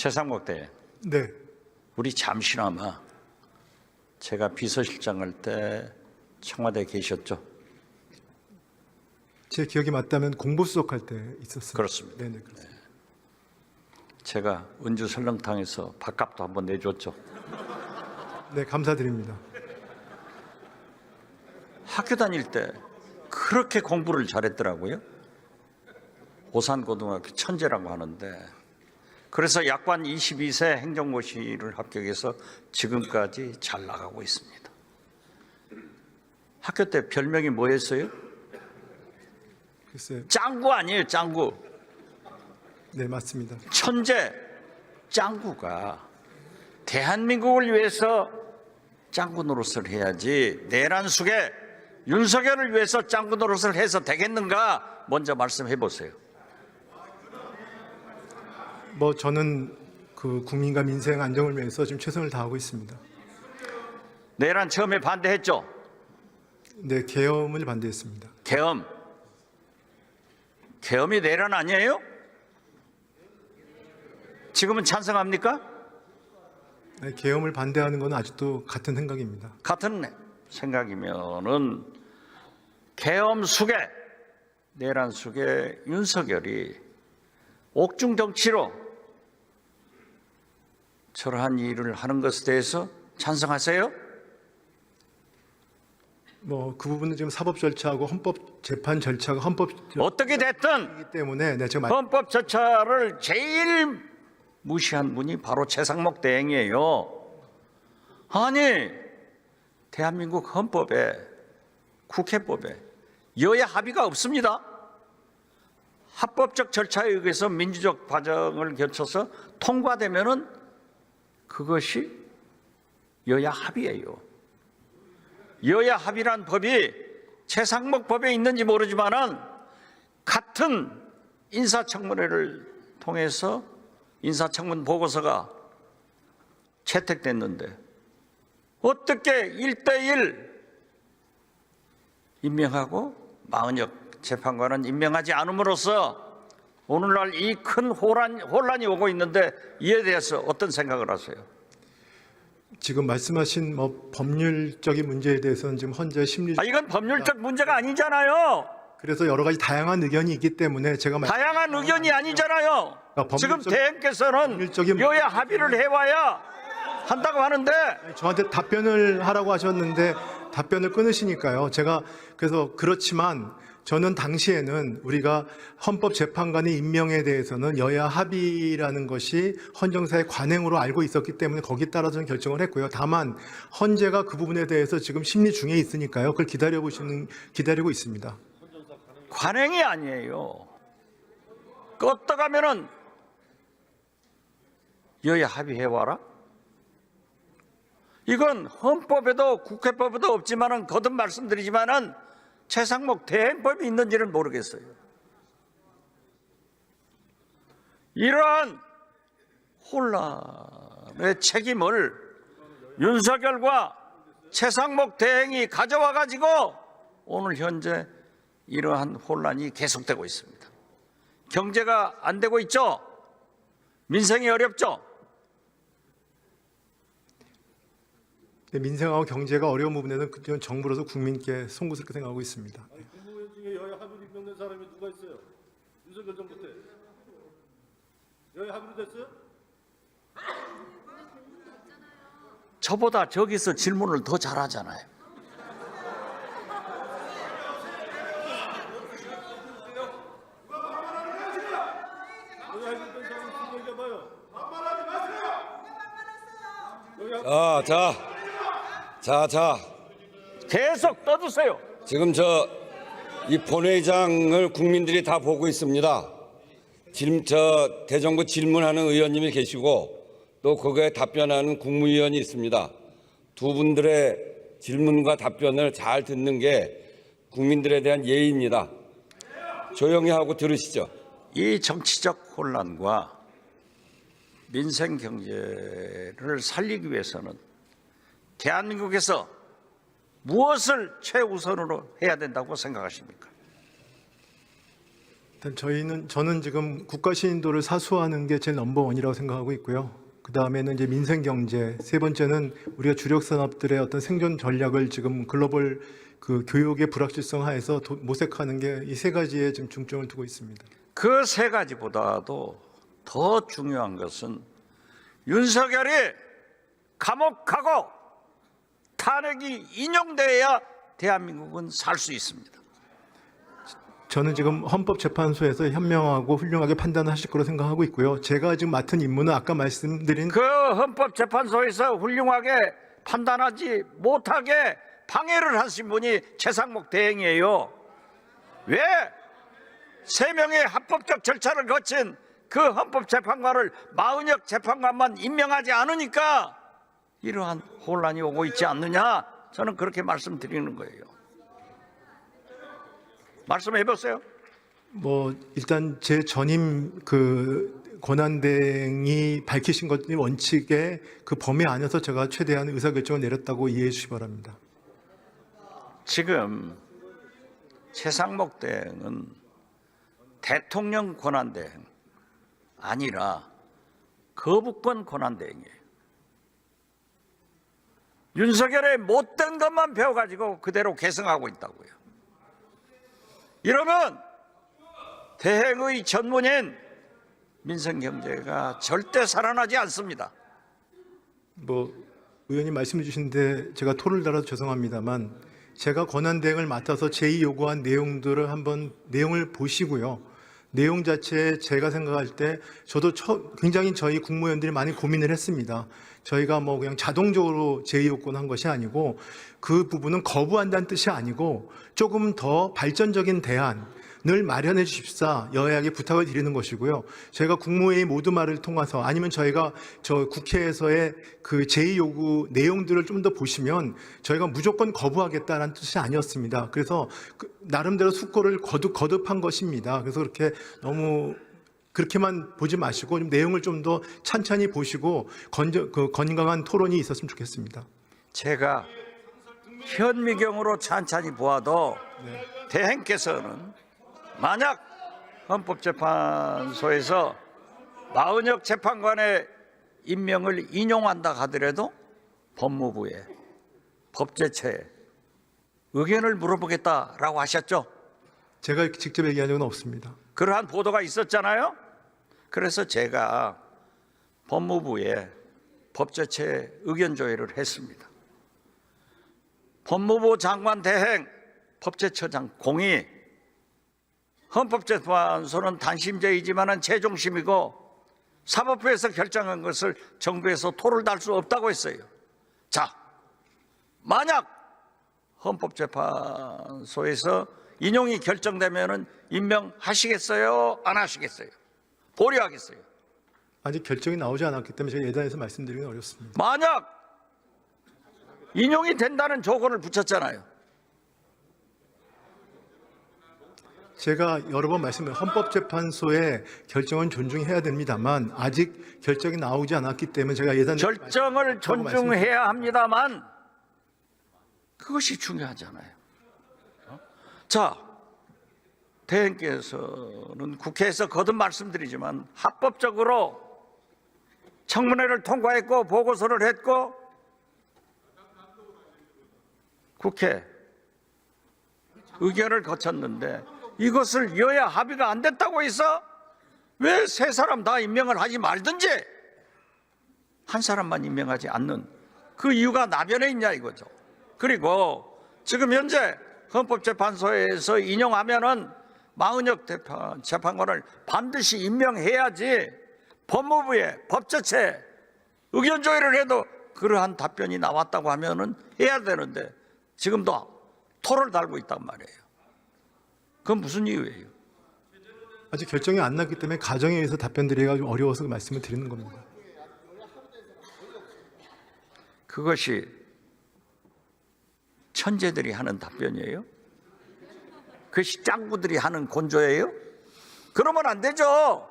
최상목 대행, 네, 우리 잠시나마 제가 비서실장 할 때 청와대 계셨죠? 제 기억이 맞다면 공보수석 할 때 있었습니다. 그렇습니다. 네, 네, 그렇습니다. 제가 은주 설렁탕에서 밥값도 한번 내줬죠. 네, 감사드립니다. 학교 다닐 때 그렇게 공부를 잘했더라고요. 오산고등학교 천재라고 하는데 그래서 약관 22세 행정고시를 합격해서 지금까지 잘 나가고 있습니다. 학교 때 별명이 뭐였어요? 글쎄, 짱구 아니에요, 짱구. 네, 맞습니다. 천재 짱구가 대한민국을 위해서 짱구 노릇을 해야지 내란 속에 윤석열을 위해서 짱구 노릇을 해서 되겠는가 먼저 말씀해 보세요. 뭐 저는 그 국민과 민생 안정을 위해서 지금 최선을 다하고 있습니다. 내란 처음에 반대했죠. 네, 계엄을 반대했습니다. 계엄. 계엄이 내란 아니에요? 지금은 찬성합니까? 네, 계엄을 반대하는 건 아직도 같은 생각입니다. 같은 생각이면은 계엄 속에 내란 속에 윤석열이 옥중 정치로 저러한 일을 하는 것에 대해서 찬성하세요? 뭐 그 부분은 지금 사법 절차하고 헌법 재판 절차가 헌법 어떻게 됐든 절차이기 때문에 네, 제가 말- 헌법 절차를 제일 무시한 분이 바로 최상목 대행이에요. 아니 대한민국 헌법에 국회법에 여야 합의가 없습니다. 합법적 절차에 의해서 민주적 과정을 거쳐서 통과되면은 그것이 여야 합의예요. 여야 합의란 법이 최상목 법에 있는지 모르지만은 같은 인사청문회를 통해서 인사청문 보고서가 채택됐는데 어떻게 1대1 임명하고 마은혁 재판관은 임명하지 않음으로써 오늘날 이 큰 혼란, 혼란이 오고 있는데 이에 대해서 어떤 생각을 하세요? 지금 말씀하신 뭐 법률적인 문제에 대해서는 지금 헌재 심리 아, 이건 법률적 문제가 아니잖아요. 그래서 여러 가지 다양한 의견이 있기 때문에 제가 말... 다양한 의견이 아니잖아요. 아, 법률적- 지금 대행께서는 여야 합의를 해와야 한다고 하는데 저한테 답변을 하라고 하셨는데 답변을 끊으시니까요. 제가 그래서 그렇지만 저는 당시에는 우리가 헌법재판관의 임명에 대해서는 여야 합의라는 것이 헌정사의 관행으로 알고 있었기 때문에 거기에 따라 저는 결정을 했고요. 다만 헌재가 그 부분에 대해서 지금 심리 중에 있으니까요. 그걸 기다려 보시는 기다리고 있습니다. 관행이 아니에요. 껐다 가면은 여야 합의해 와라. 이건 헌법에도 국회법에도 없지만은 거듭 말씀드리지만은 최상목 대행법이 있는지는 모르겠어요. 이러한 혼란의 책임을 윤석열과 최상목 대행이 가져와 가지고 오늘 현재 이러한 혼란이 계속되고 있습니다. 경제가 안 되고 있죠. 민생이 어렵죠. 근데 민생하고 경제가 어려운 부분에는 그건 정부로서 국민께 송구스럽게 생각하고 있습니다. 국무위원 중에 여야 합의로 임명된 사람이 누가 있어요? 윤석열 정부 때 여야 합의로 됐어요? 저보다 저기서 질문을 더 잘하잖아요. 아, 자, 자, 자. 계속 떠드세요. 지금 저 이 본회의장을 국민들이 다 보고 있습니다. 질, 저 대정부 질문하는 의원님이 계시고 또 그거에 답변하는 국무위원이 있습니다. 두 분들의 질문과 답변을 잘 듣는 게 국민들에 대한 예의입니다. 조용히 하고 들으시죠. 이 정치적 혼란과 민생 경제를 살리기 위해서는 대한민국에서 무엇을 최우선으로 해야 된다고 생각하십니까? 일단 저희는 저는 지금 국가 신인도를 사수하는 게 제 넘버원이라고 생각하고 있고요. 그 다음에는 이제 민생 경제, 세 번째는 우리가 주력 산업들의 어떤 생존 전략을 지금 글로벌 그 교육의 불확실성 하에서 도- 모색하는 게 이 세 가지에 지금 중점을 두고 있습니다. 그 세 가지보다도 더 중요한 것은 윤석열이 감옥 가고 탄핵이 인용돼야 대한민국은 살 수 있습니다. 저는 지금 헌법재판소에서 현명하고 훌륭하게 판단하실 거로 생각하고 있고요. 제가 지금 맡은 임무는 아까 말씀드린 그 헌법재판소에서 훌륭하게 판단하지 못하게 방해를 하신 분이 최상목 대행이에요. 왜 세 명의 합법적 절차를 거친 그 헌법재판관을 마은혁 재판관만 임명하지 않으니까 이러한 혼란이 오고 있지 않느냐? 저는 그렇게 말씀드리는 거예요. 말씀해 보세요. 뭐 일단 제 전임 그 권한대행이 밝히신 것 원칙에 그 범위 안에서 제가 최대한 의사결정을 내렸다고 이해해 주시기 바랍니다. 지금 최상목 대행은 대통령 권한대행 아니라 거부권 권한대행이에요. 윤석열의 못된 것만 배워가지고 그대로 계승하고 있다고요. 이러면 대행의 전문인 민생경제가 절대 살아나지 않습니다. 뭐 의원님 말씀해 주신데 제가 토를 달아서 죄송합니다만 제가 권한 대행을 맡아서 제의 요구한 내용들을 한번 내용을 보시고요. 내용 자체에 제가 생각할 때 저도 처- 굉장히 저희 국무위원들이 많이 고민을 했습니다. 저희가 뭐 그냥 자동적으로 제의 요구한 것이 아니고 그 부분은 거부한다는 뜻이 아니고 조금 더 발전적인 대안 을 마련해 주십사 여야에게 부탁을 드리는 것이고요. 저희가 국무회의 모두 말을 통해서 아니면 저희가 저 국회에서의 그 제의 요구 내용들을 좀 더 보시면 저희가 무조건 거부하겠다는 뜻이 아니었습니다. 그래서 그 나름대로 숙고를 거듭 거듭한 것입니다. 그래서 그렇게 너무 그렇게만 보지 마시고 좀 내용을 좀 더 찬찬히 보시고 건저, 그 건강한 토론이 있었으면 좋겠습니다. 제가 현미경으로 찬찬히 보아도 대행께서는 만약 헌법재판소에서 마은혁 재판관의 임명을 인용한다 하더라도 법무부에 법제처에 의견을 물어보겠다라고 하셨죠. 제가 직접 얘기한 적은 없습니다. 그러한 보도가 있었잖아요. 그래서 제가 법무부에 법제처에 의견 조회를 했습니다. 법무부 장관 대행 법제처장 공이 헌법재판소는 단심제이지만은 최종심이고 사법부에서 결정한 것을 정부에서 토를 달 수 없다고 했어요. 자, 만약 헌법재판소에서 인용이 결정되면은 임명하시겠어요? 안 하시겠어요? 보류하겠어요? 아직 결정이 나오지 않았기 때문에 제가 예단해서 말씀드리기는 어렵습니다. 만약 인용이 된다는 조건을 붙였잖아요. 제가 여러 번 말씀을 헌법재판소의 결정은 존중해야 됩니다만 아직 결정이 나오지 않았기 때문에 제가 예단 결정을 존중해야 합니다만 그것이 중요하잖아요. 어? 자, 대행께서는 국회에서 거듭 말씀드리지만 합법적으로 청문회를 통과했고 보고서를 했고 국회 의견을 거쳤는데 이것을 여야 합의가 안 됐다고 해서 왜 세 사람 다 임명을 하지 말든지 한 사람만 임명하지 않는 그 이유가 나변에 있냐 이거죠. 그리고 지금 현재 헌법재판소에서 인용하면은 마은혁 재판관을 반드시 임명해야지 법무부에 법제처에 의견 조회를 해도 그러한 답변이 나왔다고 하면은 해야 되는데 지금도 토를 달고 있단 말이에요. 그건 무슨 이유예요? 아직 결정이 안 났기 때문에 가정에 의해서 답변 드리기가 좀 어려워서 그 말씀을 드리는 겁니다. 그것이 천재들이 하는 답변이에요? 그것이 짱구들이 하는 곤조예요? 그러면 안 되죠.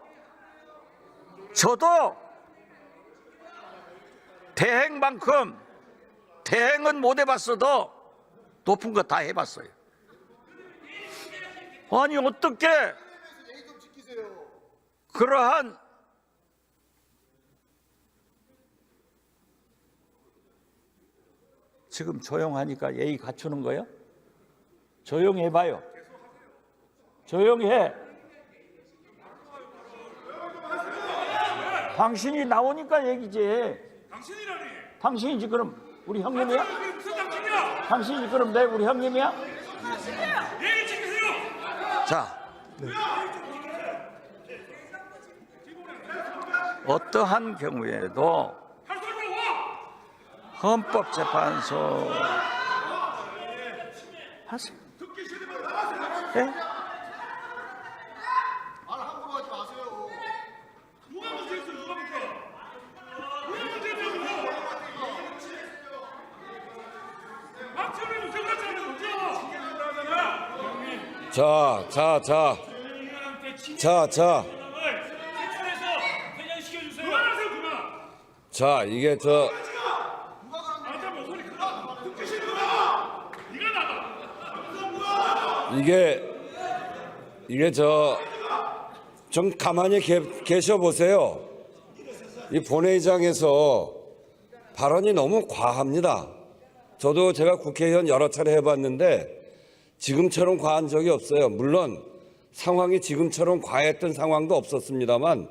저도 대행만큼 대행은 못 해봤어도 높은 거 다 해봤어요. 아니 어떻게 그러한 지금 조용하니까 예의 갖추는 거요? 조용해 봐요. 조용해. 당신이 나오니까 얘기지. 당신이라니. 당신이지 그럼 우리 형님이야? 당신이 그럼 내 우리 형님이야? 자, 어떠한 경우에도. 헌법재판소 하세요. 예? 누가 문제 있어? 누가 문제? 누가 문제 있어? 막치는 문제 같잖아. 문제야. 자, 자, 자, 자, 자. 자, 이게 저. 이게 이게 저 좀 가만히 계, 계셔 보세요. 이 본회의장에서 발언이 너무 과합니다. 저도 제가 국회의원 여러 차례 해봤는데 지금처럼 과한 적이 없어요. 물론 상황이 지금처럼 과했던 상황도 없었습니다만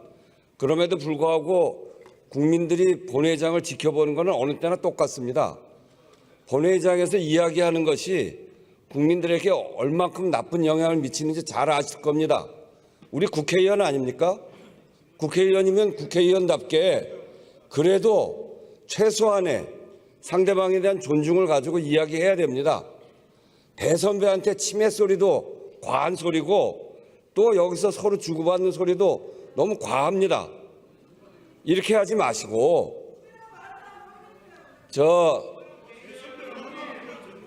그럼에도 불구하고 국민들이 본회의장을 지켜보는 것은 어느 때나 똑같습니다. 본회의장에서 이야기하는 것이 국민들에게 얼만큼 나쁜 영향을 미치는지 잘 아실 겁니다. 우리 국회의원 아닙니까? 국회의원이면 국회의원답게 그래도 최소한의 상대방에 대한 존중을 가지고 이야기해야 됩니다. 대선배한테 치매 소리도 과한 소리고 또 여기서 서로 주고받는 소리도 너무 과합니다. 이렇게 하지 마시고 저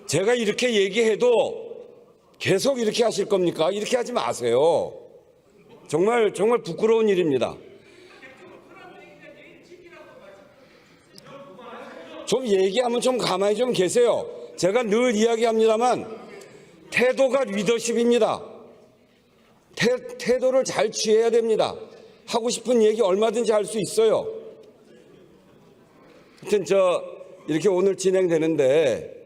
제가 이렇게 얘기해도 계속 이렇게 하실 겁니까? 이렇게 하지 마세요. 정말 정말 부끄러운 일입니다. 좀 얘기하면 좀 가만히 좀 계세요. 제가 늘 이야기합니다만 태도가 리더십입니다. 태, 태도를 잘 취해야 됩니다. 하고 싶은 얘기 얼마든지 할 수 있어요. 하여튼 저 이렇게 오늘 진행되는데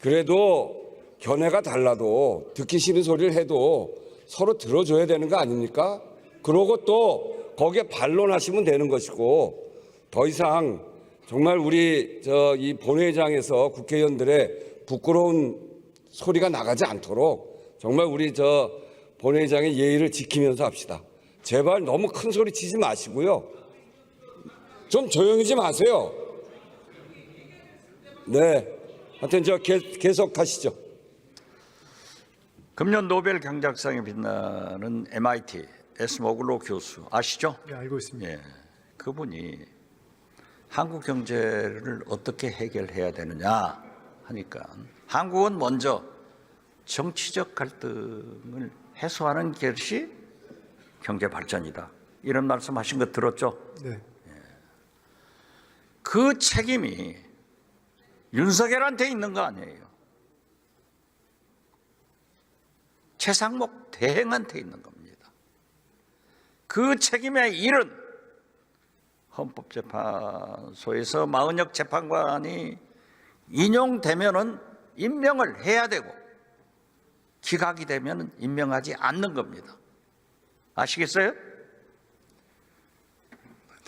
그래도 견해가 달라도 듣기 싫은 소리를 해도 서로 들어줘야 되는 거 아닙니까? 그러고 또 거기에 반론하시면 되는 것이고 더 이상 정말 우리 저 이 본회의장에서 국회의원들의 부끄러운 소리가 나가지 않도록 정말 우리 저 본회의장의 예의를 지키면서 합시다. 제발 너무 큰 소리 치지 마시고요. 좀 조용히 좀 하세요. 네. 하여튼 저 계- 계속 하시죠. 금년 노벨 경제학상에 빛나는 MIT 에스모글로 교수 아시죠? 예, 알고 있습니다. 예, 그분이 한국 경제를 어떻게 해결해야 되느냐 하니까 한국은 먼저 정치적 갈등을 해소하는 것이 경제 발전이다. 이런 말씀하신 거 들었죠? 네. 그 책임이 윤석열한테 있는 거 아니에요. 최상목 대행한테 있는 겁니다. 그 책임의 일은 헌법재판소에서 마은혁 재판관이 인용되면은 임명을 해야 되고 기각이 되면은 임명하지 않는 겁니다. 아시겠어요?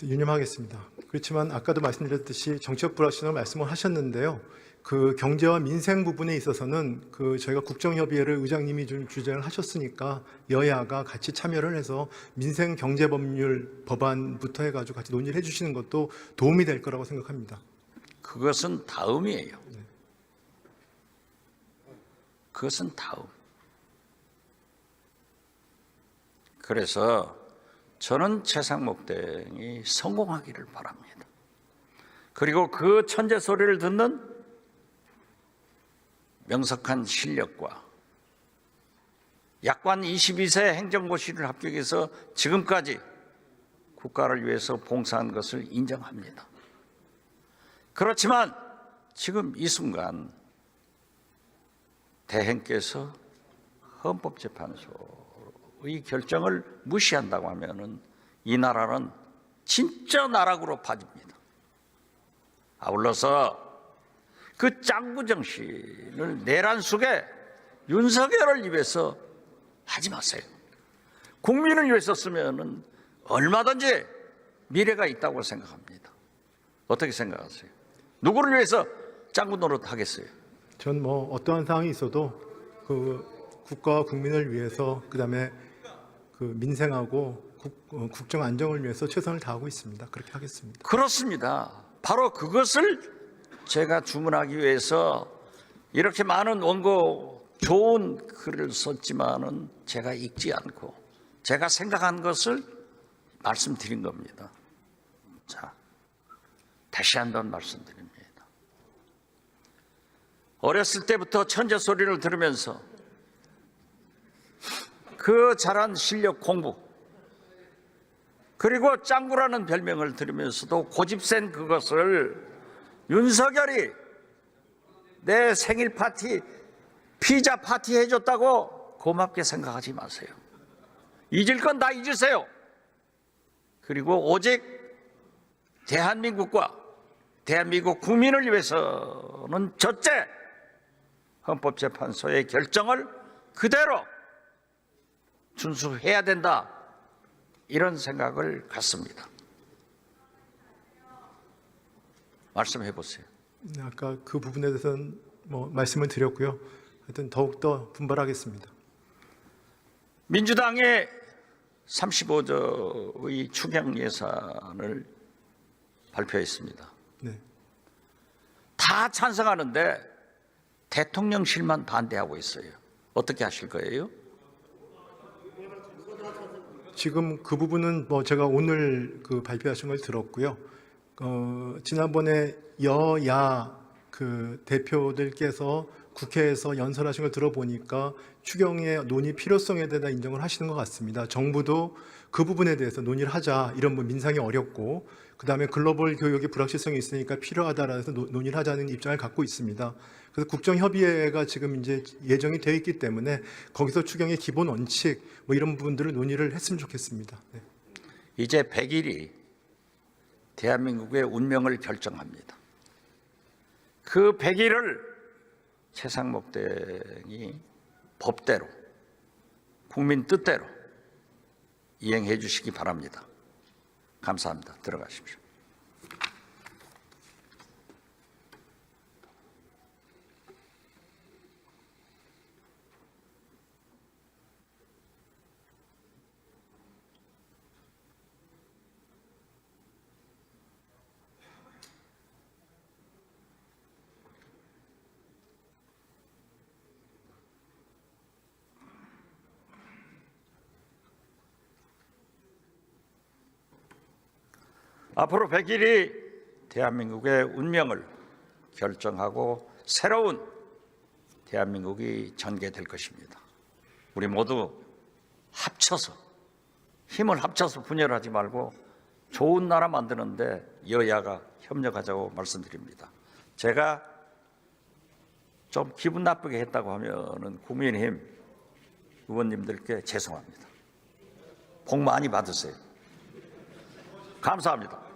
유념하겠습니다. 그렇지만 아까도 말씀드렸듯이 정치적 불확실성을 말씀을 하셨는데요. 그 경제와 민생 부분에 있어서는 그 저희가 국정협의회를 의장님이 좀 주재를 하셨으니까 여야가 같이 참여를 해서 민생 경제 법률 법안부터 해가지고 같이 논의를 해주시는 것도 도움이 될 거라고 생각합니다. 그것은 다음이에요. 그것은 다음. 그래서 저는 최상목 대행이 성공하기를 바랍니다. 그리고 그 천재 소리를 듣는 명석한 실력과 약관 22세 행정고시를 합격해서 지금까지 국가를 위해서 봉사한 것을 인정합니다. 그렇지만 지금 이 순간 대행께서 헌법재판소의 결정을 무시한다고 하면은 이 나라는 진짜 나락으로 빠집니다. 아울러서 그 짱구 정신을 내란 속에 윤석열을 위해서 하지 마세요. 국민을 위해서 쓰면은 얼마든지 미래가 있다고 생각합니다. 어떻게 생각하세요? 누구를 위해서 짱구 노릇 하겠어요? 전 뭐 어떠한 상황이 있어도 그 국가와 국민을 위해서 그다음에 그 민생하고 국, 어, 국정 안정을 위해서 최선을 다하고 있습니다. 그렇게 하겠습니다. 그렇습니다. 바로 그것을 제가 주문하기 위해서 이렇게 많은 원고 좋은 글을 썼지만은 제가 읽지 않고 제가 생각한 것을 말씀드린 겁니다. 자, 다시 한 번 말씀드립니다. 어렸을 때부터 천재 소리를 들으면서 그 잘한 실력 공부 그리고 짱구라는 별명을 들으면서도 고집센 그것을 윤석열이 내 생일 파티 피자 파티 해줬다고 고맙게 생각하지 마세요. 잊을 건 다 잊으세요. 그리고 오직 대한민국과 대한민국 국민을 위해서는 첫째 헌법재판소의 결정을 그대로 준수해야 된다. 이런 생각을 갖습니다. 말씀해 보세요. 네, 아까 그 부분에 대해서는 뭐 말씀을 드렸고요. 하여튼 더욱 더 분발하겠습니다. 민주당의 35조의 추경 예산을 발표했습니다. 네. 다 찬성하는데 대통령실만 반대하고 있어요. 어떻게 하실 거예요? 지금 그 부분은 뭐 제가 오늘 그 발표하신 걸 들었고요. 어, 지난번에 여야 그 대표들께서 국회에서 연설하신 걸 들어보니까 추경의 논의 필요성에 대해 인정을 하시는 것 같습니다. 정부도 그 부분에 대해서 논의를 하자 이런 뭐 민상이 어렵고 그 다음에 글로벌 교육의 불확실성이 있으니까 필요하다라 해서 노- 논의를 하자는 입장을 갖고 있습니다. 그래서 국정협의회가 지금 이제 예정이 되어 있기 때문에 거기서 추경의 기본 원칙 뭐 이런 부분들을 논의를 했으면 좋겠습니다. 네. 이제 100일이 대한민국의 운명을 결정합니다. 그 100일을 최상목 대행이 법대로 국민 뜻대로 이행해 주시기 바랍니다. 감사합니다. 들어가십시오. 앞으로 100일이 대한민국의 운명을 결정하고 새로운 대한민국이 전개될 것입니다. 우리 모두 합쳐서 힘을 합쳐서 분열하지 말고 좋은 나라 만드는데 여야가 협력하자고 말씀드립니다. 제가 좀 기분 나쁘게 했다고 하면은 국민의힘 의원님들께 죄송합니다. 복 많이 받으세요. 감사합니다.